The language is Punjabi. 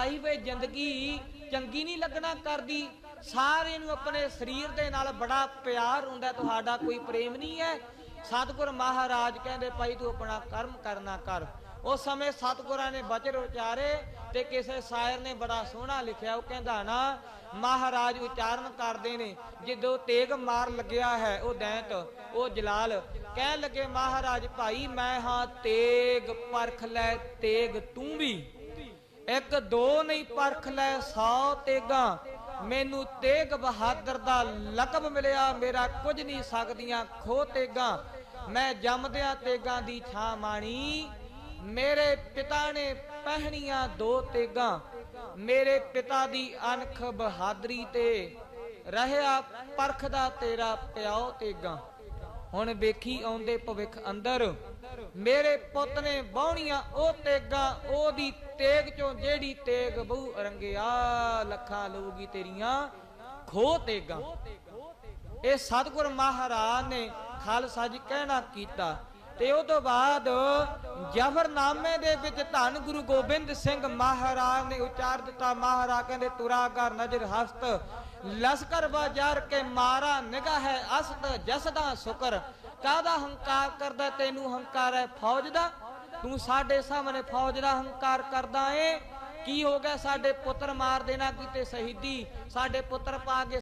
ਆਈ ਵੇ ਜ਼ਿੰਦਗੀ, ਚੰਗੀ ਨਹੀਂ ਲੱਗਣਾ ਕਰਦੀ। ਸਾਰੇ ਨੂੰ ਆਪਣੇ ਸਰੀਰ ਦੇ ਨਾਲ ਬੜਾ ਪਿਆਰ ਹੁੰਦਾ ਤੁਹਾਡਾ ਕੋਈ ਪ੍ਰੇਮ ਨਹੀਂ ਹੈ। ਸਤਿਗੁਰ ਮਹਾਰਾਜ ਕਹਿੰਦੇ ਭਾਈ, ਤੂੰ ਆਪਣਾ ਕਰਮ ਕਰਨਾ ਕਰ। ਉਸ ਸਮੇਂ ਸਤਿਗੁਰਾਂ ਨੇ ਬਚਨ ਉਚਾਰੇ ਤੇ ਕਿਸੇ ਸ਼ਾਇਰ ਨੇ ਬੜਾ ਸੋਹਣਾ ਲਿਖਿਆ, ਉਹ ਕਹਿੰਦਾ ਨਾ, ਮਹਾਰਾਜ ਉਚਾਰਨ ਕਰਦੇ ਨੇ, ਜਦੋਂ ਤੇਗ ਮਾਰ ਲੱਗਿਆ ਹੈ, ਉਹ ਦੈਂਤ, ਉਹ ਜਲਾਲ, ਕਹਿਣ ਲੱਗੇ, ਮਹਾਰਾਜ ਭਾਈ, ਮੈਂ ਹਾਂ ਤੇਗ, ਪਰਖ ਲੈ ਤੇਗ, ਤੂੰ ਵੀ। ਇੱਕ ਦੋ ਨਹੀਂ ਪਰਖ ਲੈ 100 ਤੇਗਾ। ਮੈਨੂੰ ਤੇਗ ਬਹਾਦਰ ਦਾ ਲਕਬ ਮਿਲਿਆ, ਮੇਰਾ ਕੁਝ ਨਹੀਂ ਸਕਦੀਆਂ ਖੋ ਤੇਗਾ। ਮੈਂ ਜੰਮਦਿਆਂ ਤੇਗਾਂ ਦੀ ਛਾਂ ਮਾਣੀ। ਮੇਰੇ ਪਿਤਾ ਨੇ ਪਹਿਣੀਆਂ ਦੋ ਤੇਗਾਂ। ਮੇਰੇ ਪਿਤਾ ਦੀ ਅਣਖ ਬਹਾਦਰੀ ਤੇ। ਰਹਿਆ ਪਰਖ ਦਾ ਤੇਰਾ ਪਿਓ ਤੇਗਾਂ। ਹੁਣ ਵੇਖੀ ਆਉਂਦੇ ਭਵਿੱਖ ਅੰਦਰ। ਮੇਰੇ ਪੁੱਤ ਨੇ ਬਾਹਣੀਆਂ ਉਹ ਤੇਗਾ, ਉਹਦੀ ਤੇਗ ਚੋਂ ਜਿਹੜੀ ਤੇਗ ਬਹੁ ਰੰਗਿਆ ਲੱਖਾਂ ਲੋਗੀ ਤੇਰੀਆਂ ਖੋ ਤੇਗਾ। ਇਹ ਸਤਿਗੁਰ ਮਹਾਰਾਜ ਨੇ ਖਾਲਸਾ ਜੀ ਕਹਿਣਾ ਕੀਤਾ ਤੇ ਉਹ ਤੋਂ ਬਾਅਦ ਜਫਰਨਾਮੇ ਦੇ ਵਿੱਚ ਧੰਨ ਗੁਰੂ ਗੋਬਿੰਦ ਸਿੰਘ ਮਹਾਰਾਜ ਨੇ ਉਚਾਰ ਦਿੱਤਾ। ਮਹਾਰਾਜ ਕਹਿੰਦੇ, ਤੁਰਾ ਕਰ ਨਜ਼ਰ ਹਸਤ, ਲਸਕਰ ਬਾਜ਼ਾਰ ਕੇ ਮਾਰਾ ਨਿਗਾਹ ਹੈ ਅਸਤ, ਜਸਦਾ ਸ਼ੁਕਰ। ਕਾਦਾ ਹੰਕਾਰ ਕਰਦਾ ਤੈਨੂੰ ਹੰਕਾਰ ਹੈ ਫੌਜ ਦਾ। ਤੂੰ ਸਾਡੇ ਸਾਹਮਣੇ ਫੌਜ ਦਾ ਹੰਕਾਰ ਕਰਦਾ ਏ। ਕੀ ਹੋ ਗਿਆ? ਸਾਡੇ ਪੁੱਤਰ ਮਾਰ ਦੇਣਾ ਕਿਤੇ ਸ਼ਹੀਦੀ। ਸਾਡੇ ਪੁੱਤਰ ਪਾ ਕੇ